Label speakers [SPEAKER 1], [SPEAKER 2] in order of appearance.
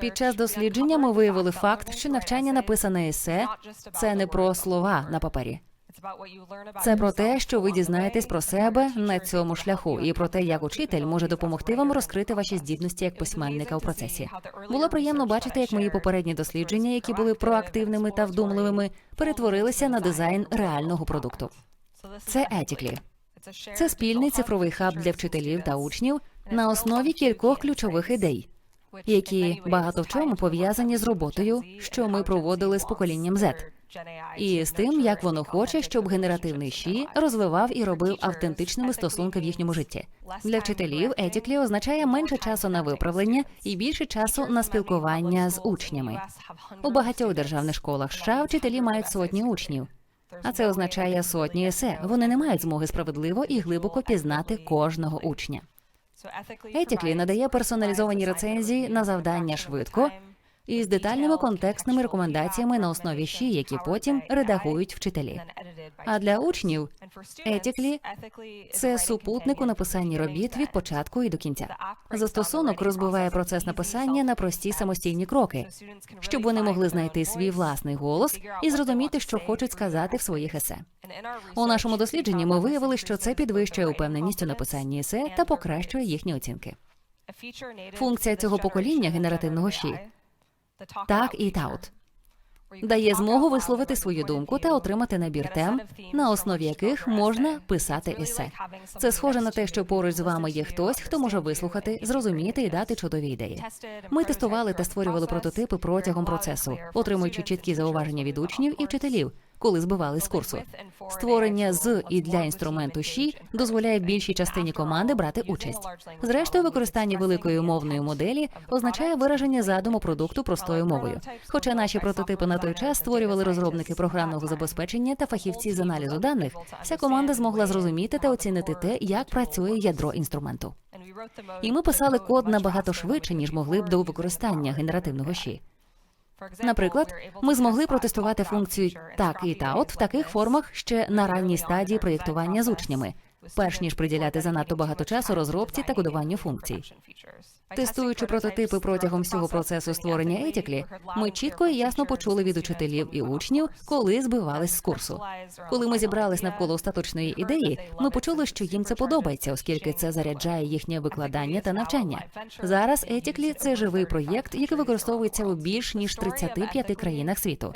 [SPEAKER 1] Під час дослідження ми виявили факт, що навчання написане есе це не про слова на папері. Це про те, що ви дізнаєтесь про себе на цьому шляху, і про те, як учитель може допомогти вам розкрити ваші здібності як письменника у процесі. Було приємно бачити, як мої попередні дослідження, які були проактивними та вдумливими, перетворилися на дизайн реального продукту. Це етіклі. Це спільний цифровий хаб для вчителів та учнів на основі кількох ключових ідей, які багато в чому пов'язані з роботою, що ми проводили з поколінням Z. і з тим, як воно хоче, щоб генеративний щі розвивав і робив автентичними стосунки в їхньому житті. Для вчителів етіклі означає менше часу на виправлення і більше часу на спілкування з учнями. У багатьох державних школах США вчителі мають сотні учнів. А це означає сотні есе. Вони не мають змоги справедливо і глибоко пізнати кожного учня. Етіклі надає персоналізовані рецензії на завдання швидко і з детальними контекстними рекомендаціями на основі щі, які потім редагують вчителі. А для учнів етіклі це супутник у написанні робіт від початку і до кінця. Застосунок розбиває процес написання на прості самостійні кроки, щоб вони могли знайти свій власний голос і зрозуміти, що хочуть сказати в своїх есе. У нашому дослідженні ми виявили, що це підвищує упевненість у написанні есе та покращує їхні оцінки.
[SPEAKER 2] Функція цього покоління генеративного щі
[SPEAKER 1] Так і таут дає змогу висловити свою думку та отримати набір тем, на основі яких можна писати есе. Це схоже на те, що поруч з вами є хтось, хто може вислухати, зрозуміти і дати чудові ідеї. Ми тестували та створювали прототипи протягом процесу, отримуючи чіткі зауваження від учнів і вчителів, коли збивали з курсу. Створення з і для інструменту «Щі» дозволяє більшій частині команди брати участь. Зрештою, використання великої мовної моделі означає вираження задуму продукту простою мовою. Хоча наші прототипи на той час створювали розробники програмного забезпечення та фахівці з аналізу даних, вся команда змогла зрозуміти та оцінити те, як працює ядро інструменту. І ми писали код набагато швидше, ніж могли б до використання генеративного щі. Наприклад, ми змогли протестувати функцію так і та от в таких формах ще на ранній стадії проєктування з учнями, перш ніж приділяти занадто багато часу розробці та кодуванню функцій. Тестуючи прототипи протягом всього процесу створення етіклі, ми чітко і ясно почули від учителів і учнів, коли збивались з курсу. Коли ми зібрались навколо остаточної ідеї, ми почули, що їм це подобається, оскільки це заряджає їхнє викладання та навчання. Зараз етіклі це живий проєкт, який використовується у більш ніж 35 країнах світу.